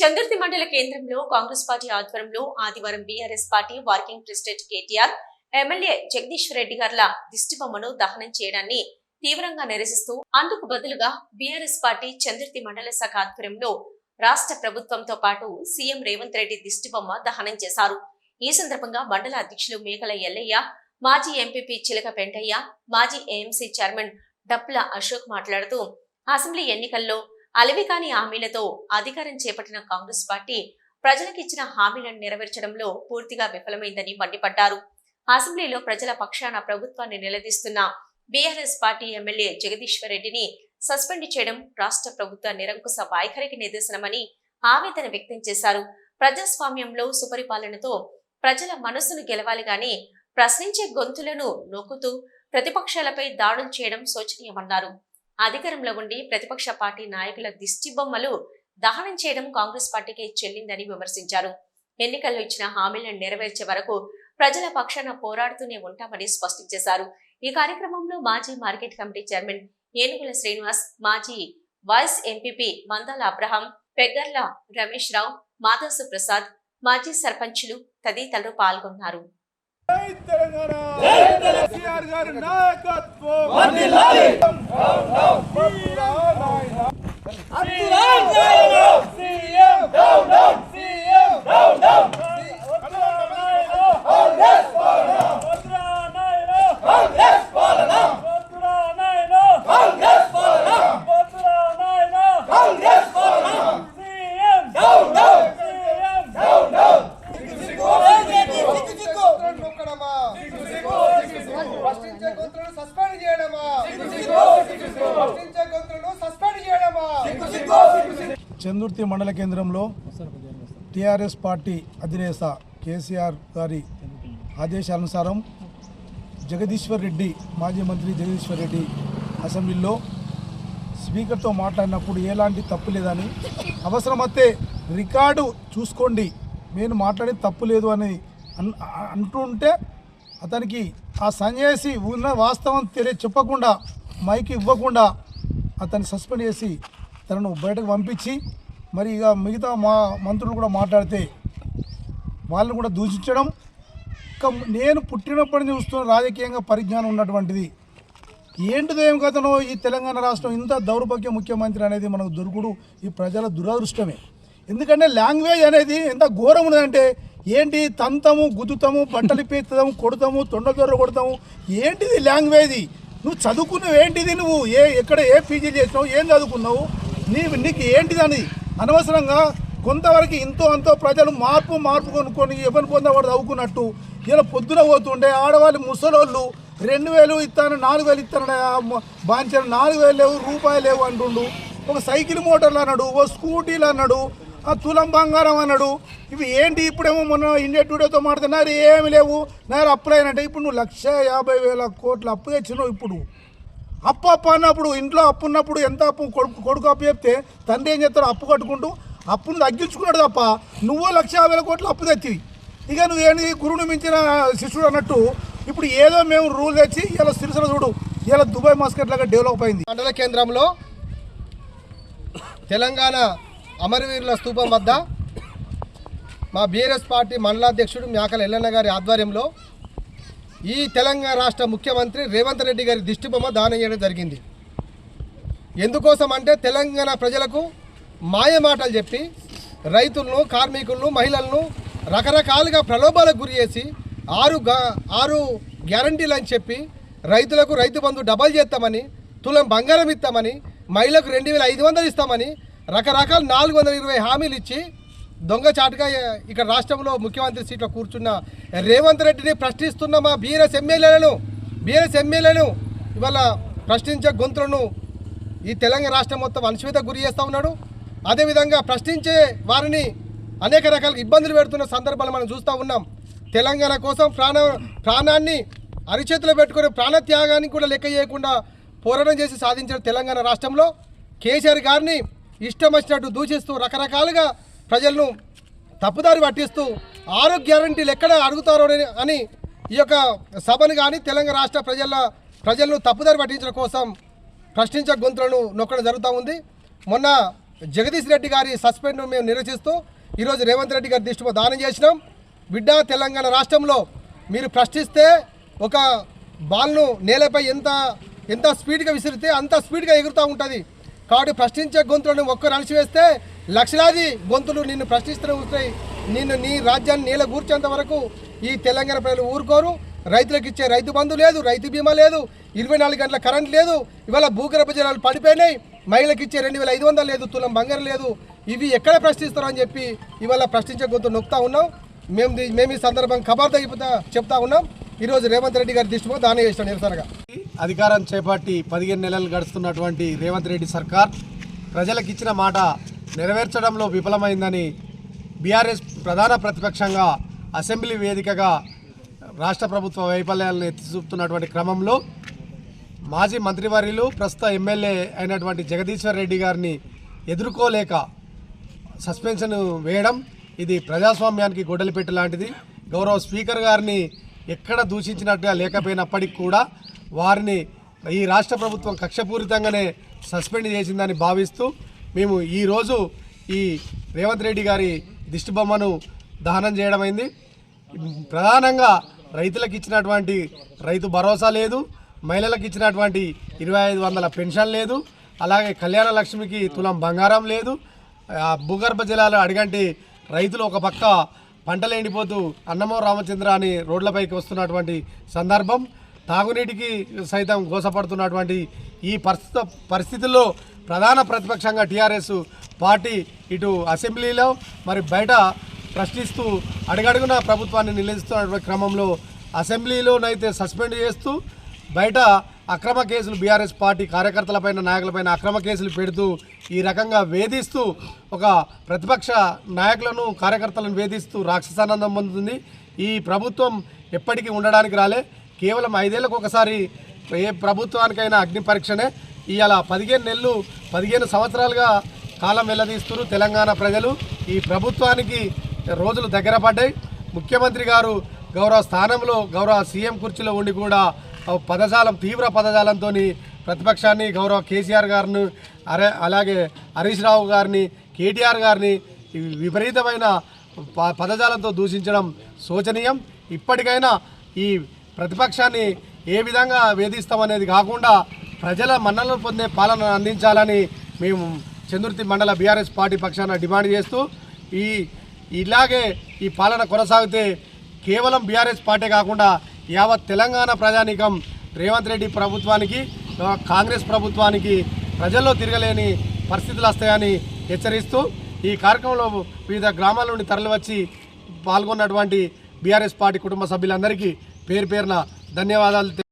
చందుర్తి మండల కేంద్రంలో కాంగ్రెస్ పార్టీ ఆధ్వర్యంలో ఆదివారం BRS party working president KTR MLA Jagadishwar Reddy గార్ల దిష్టిబొమ్మను దహనం చేయడాన్ని తీవ్రంగా నిరసిస్తూ అందుకు బదులుగా బీఆర్ఎస్ పార్టీ చంద్రతి మండల శాఖ ఆధ్వర్యంలో రాష్ట్ర ప్రభుత్వంతో పాటు సీఎం రేవంత్ రెడ్డి దిష్టిబొమ్మ దహనం చేశారు. ఈ సందర్భంగా మండల అధ్యక్షులు మేకల ఎల్లయ్య మాజీ ఎంపీపీ చిలక పెంటయ్య మాజీ ఏఎంసీ చైర్మన్ డప్ల అశోక్ మాట్లాడుతూ అసెంబ్లీ ఎన్నికల్లో అలవికాని హామీలతో అధికారం చేపట్టిన కాంగ్రెస్ పార్టీ ప్రజలకు ఇచ్చిన హామీలను నెరవేర్చడంలో పూర్తిగా విఫలమైందని మండిపడ్డారు. అసెంబ్లీలో ప్రజల పక్షాన ప్రభుత్వాన్ని నిలదీస్తున్న బీఆర్ఎస్ పార్టీ ఎమ్మెల్యే జగదీశ్వర్ రెడ్డిని సస్పెండ్ చేయడం రాష్ట్ర ప్రభుత్వ నిరంకుశ వైఖరికి నిదర్శనమని ఆవేదన వ్యక్తం చేశారు. ప్రజాస్వామ్యంలో సుపరిపాలనతో ప్రజల మనస్సును గెలవాలి గాని ప్రశ్నించే గొంతులను నొక్కుతూ ప్రతిపక్షాలపై దాడులు చేయడం శోచనీయమన్నారు. అధికారంలో ఉండి ప్రతిపక్ష పార్టీ నాయకుల దిష్టిబొమ్మలు దహనం చేయడం కాంగ్రెస్ పార్టీకే చెల్లిందని విమర్శించారు. ఎన్నికల్లో ఇచ్చిన హామీలను నెరవేర్చే వరకు ప్రజల పక్షాన పోరాడుతూనే ఉంటామని స్పష్టం చేశారు. ఈ కార్యక్రమంలో మాజీ market committee chairman Enugula Srinivas మాజీ వైస్ ఎంపీపీ మందాల అబ్రహాం పెగ్గర్ల రమేష్ రావు మాధవసు ప్రసాద్ మాజీ సర్పంచులు తదితరులు పాల్గొన్నారు. జై తెలంగాణ కేసీఆర్ గారి నాయకత్వం వందనాలి CM down down CM down down ప్రశ్నించే గొంతులను సస్పెండ్ చేయడమా ప్రశ్నించే గొంతులను సస్పెండ్ చేయడమా చందుర్తి మండల కేంద్రంలో టీఆర్ఎస్ పార్టీ అధినేత కేసీఆర్ గారి ఆదేశానుసారం జగదీశ్వర్ రెడ్డి మాజీ మంత్రి జగదీశ్వర్ రెడ్డి అసెంబ్లీలో స్పీకర్తో మాట్లాడినప్పుడు ఎలాంటి తప్పు లేదని అవసరమైతే రికార్డు చూసుకోండి నేను మాట్లాడే తప్పు లేదు అని అన్- అంటుంటే అతనికి ఆ సన్యాసి ఉన్న వాస్తవం తెలియ చెప్పకుండా మైక్ ఇవ్వకుండా అతన్ని సస్పెండ్ చేసి తనను బయటకు పంపించి మరి ఇక మిగతా మా మంత్రులు కూడా మాట్లాడితే వాళ్ళని కూడా దూషించడం. ఇక నేను పుట్టినప్పటి నుంచి చూస్తున్న రాజకీయంగా పరిజ్ఞానం ఉన్నటువంటిది. ఏంటిదో ఏం కథనో ఈ తెలంగాణ రాష్ట్రం ఇంత దౌర్భాగ్య ముఖ్యమంత్రి అనేది మనకు దొరుకుడు ఈ ప్రజల దురదృష్టమే. ఎందుకంటే లాంగ్వేజ్ అనేది ఎంత ఘోరం ఉన్నదంటే ఏంటి తంతము గుద్దుతాము బట్టలు పీస్తాము కొడతాము తొండదొర్ర కొడతాము ఏంటిది లాంగ్వేజ్? నువ్వు చదువుకున్నావు ఏంటిది నువ్వు? ఏ ఎక్కడ ఏ పీజీ చేసినావు? ఏం చదువుకున్నావు? నీ నీకు ఏంటిది అనేది అనవసరంగా కొంతవరకు ఇంతో అంతో ప్రజలు మార్పు మార్పు కొనుక్కొని ఎవరిని పొందా వాడు చదువుకున్నట్టు ఇలా పొద్దున పోతుండే ఆడవాళ్ళు ముసలోళ్ళు రెండు వేలు ఇస్తాను నాలుగు వేలు ఇస్తాను బాంచారు నాలుగు వేలు లేవు రూపాయలు లేవు అంటుండు. ఒక సైకిల్ మోటార్లు అన్నాడు ఓ స్కూటీలు అన్నాడు ఆ తులం బంగారం అన్నాడు. ఇవి ఏంటి ఇప్పుడేమో మొన్న ఇండియా టుడేతో మాట్లాడుతున్నారు ఏమి లేవు. నారు అప్పులైనట్టే ఇప్పుడు నువ్వు లక్ష యాభై వేల కోట్లు అప్పు తెచ్చినావు ఇప్పుడు. అప్పు అప్పు అన్నప్పుడు ఇంట్లో అప్పు ఉన్నప్పుడు ఎంత అప్పు కొడుకు కొడుకు అప్పు చెప్తే తండ్రి ఏం చేస్తాడు? అప్పు కట్టుకుంటూ అప్పును తగ్గించుకున్నాడు తప్ప నువ్వు లక్ష యాభై వేల కోట్లు అప్పు తెచ్చివి. ఇక నువ్వేంటి గురువుని మించిన శిష్యుడు అన్నట్టు ఇప్పుడు ఏదో మేము రూల్ తెచ్చి ఇలా సిరిసిల చూడు. ఇలా దుబాయ్ మాస్కెట్ లాగా డెవలప్ అయింది. మండల కేంద్రంలో తెలంగాణ అమరవీరుల స్థూపం వద్ద మా బీఆర్ఎస్ పార్టీ మండలాధ్యక్షుడు మ్యాకల ఎల్లన్న గారి ఆధ్వర్యంలో ఈ తెలంగాణ రాష్ట్ర ముఖ్యమంత్రి రేవంత్ రెడ్డి గారి దిష్టిబొమ్మ దానం చేయడం జరిగింది. ఎందుకోసం అంటే తెలంగాణ ప్రజలకు మాయ మాటలు చెప్పి రైతులను కార్మికులను మహిళలను రకరకాలుగా ప్రలోభాలకు గురి చేసి ఆరు గా ఆరు గ్యారంటీలు అని చెప్పి రైతులకు రైతు బంధు డబల్ చేస్తామని తులం బంగారం ఇస్తామని మహిళకు రెండు వేల ఐదు వందలు ఇస్తామని రకరకాల నాలుగు వందల ఇరవై హామీలు ఇచ్చి దొంగచాటుగా ఇక్కడ రాష్ట్రంలో ముఖ్యమంత్రి సీట్లో కూర్చున్న రేవంత్ రెడ్డిని ప్రశ్నిస్తున్న మా బీఆర్ఎస్ ఎమ్మెల్యేలను బీఆర్ఎస్ ఎమ్మెల్యేలను ఇవాళ ప్రశ్నించే గొంతులను ఈ తెలంగాణ రాష్ట్రం మొత్తం అణచివేత గురి చేస్తూ ఉన్నాడు. అదేవిధంగా ప్రశ్నించే వారిని అనేక రకాల ఇబ్బందులు పెడుతున్న సందర్భాలు మనం చూస్తూ ఉన్నాం. తెలంగాణ కోసం ప్రాణ ప్రాణాన్ని అరిచేతిలో పెట్టుకుని ప్రాణత్యాగానికి కూడా లెక్క చేయకుండా పోరాటం చేసి సాధించిన తెలంగాణ రాష్ట్రంలో కేసీఆర్ గారిని ఇష్టం వచ్చినట్టు దూషిస్తూ రకరకాలుగా ప్రజలను తప్పుదారి పట్టిస్తూ ఆరోగ్య గ్యారంటీలు ఎక్కడ అడుగుతారో అని- అని ఈ యొక్క సభను కానీ తెలంగాణ రాష్ట్ర ప్రజల ప్రజలను తప్పుదారి పట్టించడం కోసం ప్రశ్నించే గొంతులను నొక్కడం జరుగుతూ ఉంది. మొన్న జగదీష్ రెడ్డి గారి సస్పెండ్ మేము నిరసిస్తూ ఈరోజు రేవంత్ రెడ్డి గారి దృష్టిలో దానం చేసినాం. బిడ్డ తెలంగాణ రాష్ట్రంలో మీరు ప్రశ్నిస్తే ఒక బాల్ను నేలపై ఎంత ఎంత స్పీడ్గా విసిరితే అంత స్పీడ్గా ఎగురుతూ ఉంటుంది. కాబట్టి ప్రశ్నించే గొంతులను ఒక్కరు అణిచివేస్తే లక్షలాది గొంతులు నిన్ను ప్రశ్నిస్తూనే వస్తాయి. నిన్ను నీ రాజ్యాన్ని నీళ్ళ కూర్చేంత వరకు ఈ తెలంగాణ ప్రజలు ఊరుకోరు. రైతులకు ఇచ్చే రైతు బంధు లేదు రైతు బీమా లేదు ఇరవై నాలుగు గంటల కరెంట్ లేదు ఇవాళ భూగర్భ జలాలు పడిపోయినాయి. మహిళలకు ఇచ్చే రెండు వేల ఐదు వందలు లేదు తులం బంగారం లేదు. ఇవి ఎక్కడ ప్రశ్నిస్తారో అని చెప్పి ఇవాళ ప్రశ్నించే గొంతు నొక్కుతా ఉన్నాం. మేము మేము ఈ సందర్భం ఖబర్ తగ్గిపోతా చెప్తా ఉన్నాం. ఈరోజు రేవంత్ రెడ్డి గారి దృష్టిలో దానం చేస్తాం నిరసనగా. అధికారం చేపట్టి పదిహేను నెలలు గడుస్తున్నటువంటి రేవంత్ రెడ్డి సర్కార్ ప్రజలకు ఇచ్చిన మాట నెరవేర్చడంలో విఫలమైందని బీఆర్ఎస్ ప్రధాన ప్రతిపక్షంగా అసెంబ్లీ వేదికగా రాష్ట్ర ప్రభుత్వ వైఫల్యాలను ఎత్తిచూపుతున్నటువంటి క్రమంలో మాజీ మంత్రివర్యులు ప్రస్తుత ఎమ్మెల్యే అయినటువంటి జగదీశ్వర్ రెడ్డి గారిని ఎదుర్కోలేక సస్పెన్షన్ వేయడం ఇది ప్రజాస్వామ్యానికి గొడ్డలి లాంటిది. గౌరవ స్పీకర్ గారిని ఎక్కడ దూషించినట్టుగా లేకపోయినప్పటికీ కూడా వారిని ఈ రాష్ట్ర ప్రభుత్వం కక్షపూరితంగానే సస్పెండ్ చేసిందని భావిస్తూ మేము ఈరోజు ఈ రేవంత్ రెడ్డి గారి దిష్టిబొమ్మను దహనం చేయడమైంది ప్రధానంగా రైతులకు ఇచ్చినటువంటి రైతు భరోసా లేదు. మహిళలకు ఇచ్చినటువంటి ఇరవై ఐదు వందల పెన్షన్ లేదు. అలాగే కళ్యాణ లక్ష్మికి తులం బంగారం లేదు. ఆ భూగర్భ జలాలు అడిగంటి రైతులు ఒక పక్క పంటలు ఎండిపోతూ అన్నమో రామచంద్ర అని రోడ్లపైకి వస్తున్నటువంటి సందర్భం. తాగునీటికి సైతం గోసపడుతున్నటువంటి ఈ పరిస్థితి పరిస్థితుల్లో ప్రధాన ప్రతిపక్షంగా టీఆర్ఎస్ పార్టీ ఇటు అసెంబ్లీలో మరి బయట ప్రశ్నిస్తూ అడుగడుగున ప్రభుత్వాన్ని నిలదీస్తున్నటువంటి క్రమంలో అసెంబ్లీలోనైతే సస్పెండ్ చేస్తూ బయట అక్రమ కేసులు బీఆర్ఎస్ పార్టీ కార్యకర్తలపైన నాయకులపైన అక్రమ కేసులు పెడుతూ ఈ రకంగా వేధిస్తూ ఒక ప్రతిపక్ష నాయకులను కార్యకర్తలను వేధిస్తూ రాక్షసానందం పొందుతుంది. ఈ ప్రభుత్వం ఎప్పటికీ ఉండడానికి రాలే. కేవలం ఐదేళ్ళకు ఒకసారి ఏ ప్రభుత్వానికైనా అగ్ని పరీక్షనే ఇవాళ పదిహేను నెలలు పదిహేను సంవత్సరాలుగా కాలం వెళ్ళదీస్తున్నారు తెలంగాణ ప్రజలు. ఈ ప్రభుత్వానికి రోజులు దగ్గర పడ్డాయి. ముఖ్యమంత్రి గారు గౌరవ స్థానంలో గౌరవ సీఎం కుర్చీలో ఉండి కూడా పదజాలం తీవ్ర పదజాలంతో ప్రతిపక్షాన్ని గౌరవ కేసీఆర్ గారిని అరే అలాగే హరీష్ రావు గారిని కేటీఆర్ గారిని విపరీతమైన ప- పదజాలంతో దూషించడం శోచనీయం. ఇప్పటికైనా ఈ ప్రతిపక్షాన్ని ఏ విధంగా వేధిస్తామనేది కాకుండా ప్రజల మన్నలను పొందే పాలన అందించాలని మేము చంద్రుతి మండల బీఆర్ఎస్ పార్టీ పక్షాన డిమాండ్ చేస్తూ ఈ ఇలాగే ఈ పాలన కొనసాగితే కేవలం బీఆర్ఎస్ పార్టీ కాకుండా యావత్ తెలంగాణ ప్రజానీకం రేవంత్ రెడ్డి ప్రభుత్వానికి కాంగ్రెస్ ప్రభుత్వానికి ప్రజల్లో తిరగలేని పరిస్థితులు వస్తాయని హెచ్చరిస్తూ ఈ కార్యక్రమంలో వివిధ గ్రామాల నుండి తరలివచ్చి పాల్గొన్నటువంటి బీఆర్ఎస్ పార్టీ కుటుంబ సభ్యులందరికీ పేరు పేరున ధన్యవాదాలు